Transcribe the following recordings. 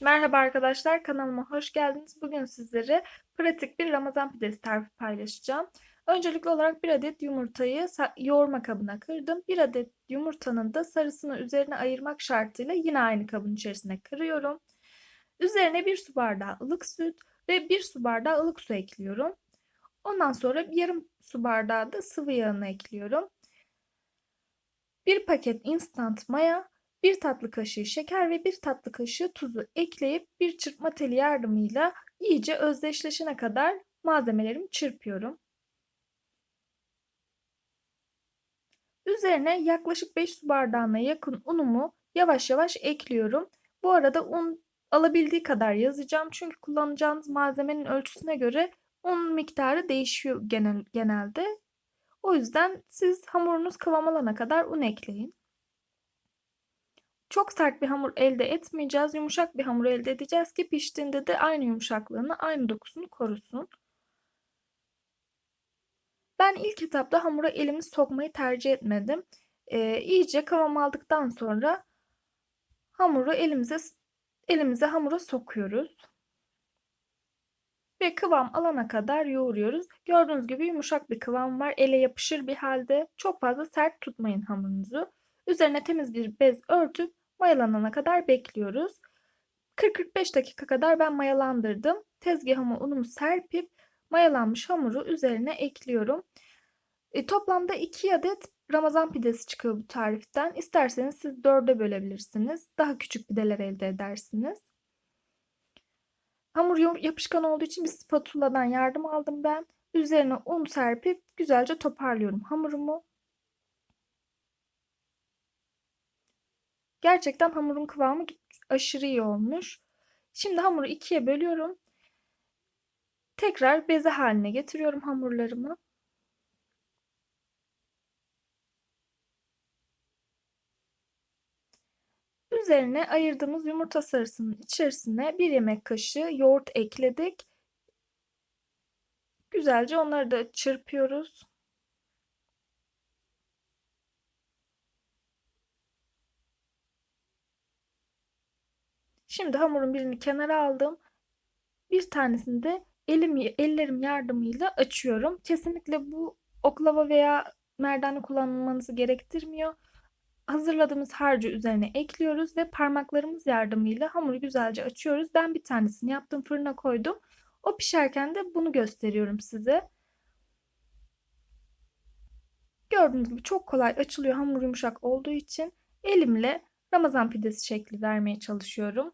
Merhaba arkadaşlar, kanalıma hoş geldiniz. Bugün sizlere pratik bir Ramazan pidesi tarifi paylaşacağım. Öncelikli olarak bir adet yumurtayı yoğurma kabına kırdım. Bir adet yumurtanın da sarısını üzerine ayırmak şartıyla yine aynı kabın içerisine kırıyorum. Üzerine bir su bardağı ılık süt ve bir su bardağı ılık su ekliyorum. Ondan sonra yarım su bardağı da sıvı yağını ekliyorum. Bir paket instant maya, bir tatlı kaşığı şeker ve bir tatlı kaşığı tuzu ekleyip bir çırpma teli yardımıyla iyice özdeşleşene kadar malzemelerimi çırpıyorum. Üzerine yaklaşık 5 su bardağına yakın unumu yavaş yavaş ekliyorum. Bu arada un alabildiği kadar yazacağım. Çünkü kullanacağınız malzemenin ölçüsüne göre un miktarı değişiyor genel, genelde. O yüzden siz hamurunuz kıvam alana kadar un ekleyin. Çok sert bir hamur elde etmeyeceğiz. Yumuşak bir hamur elde edeceğiz ki piştiğinde de aynı yumuşaklığını, aynı dokusunu korusun. Ben ilk etapta hamura elimi sokmayı tercih etmedim. Ee, iyice kıvam aldıktan sonra hamuru elimize elimize hamura sokuyoruz. Ve kıvam alana kadar yoğuruyoruz. Gördüğünüz gibi yumuşak bir kıvam var. Ele yapışır bir halde. Çok fazla sert tutmayın hamurunuzu. Üzerine temiz bir bez örtüp mayalanana kadar bekliyoruz. 40-45 dakika kadar ben mayalandırdım. Tezgahıma unumu serpip mayalanmış hamuru üzerine ekliyorum. E, toplamda 2 adet Ramazan pidesi çıkıyor bu tariften. İsterseniz siz 4'e bölebilirsiniz. Daha küçük pideler elde edersiniz. Hamur yapışkan olduğu için bir spatuladan yardım aldım ben. Üzerine un serpip güzelce toparlıyorum hamurumu. Gerçekten hamurun kıvamı aşırı iyi olmuş. Şimdi hamuru ikiye bölüyorum. Tekrar beze haline getiriyorum hamurlarımı. Üzerine ayırdığımız yumurta sarısının içerisine bir yemek kaşığı yoğurt ekledik. Güzelce onları da çırpıyoruz. Şimdi hamurun birini kenara aldım. Bir tanesini de elim, ellerim yardımıyla açıyorum. Kesinlikle bu oklava veya merdane kullanmanızı gerektirmiyor. Hazırladığımız harcı üzerine ekliyoruz ve parmaklarımız yardımıyla hamuru güzelce açıyoruz. Ben bir tanesini yaptım fırına koydum. O pişerken de bunu gösteriyorum size. Gördüğünüz gibi çok kolay açılıyor hamur yumuşak olduğu için elimle Ramazan pidesi şekli vermeye çalışıyorum.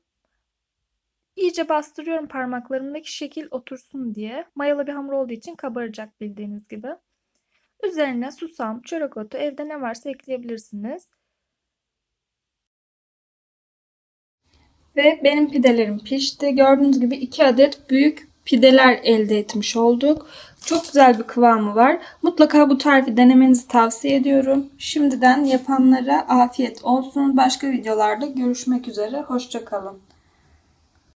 İyice bastırıyorum parmaklarımdaki şekil otursun diye. Mayalı bir hamur olduğu için kabaracak bildiğiniz gibi. Üzerine susam, çörek otu, evde ne varsa ekleyebilirsiniz. Ve benim pidelerim pişti. Gördüğünüz gibi 2 adet büyük pideler elde etmiş olduk. Çok güzel bir kıvamı var. Mutlaka bu tarifi denemenizi tavsiye ediyorum. Şimdiden yapanlara afiyet olsun. Başka videolarda görüşmek üzere. Hoşçakalın.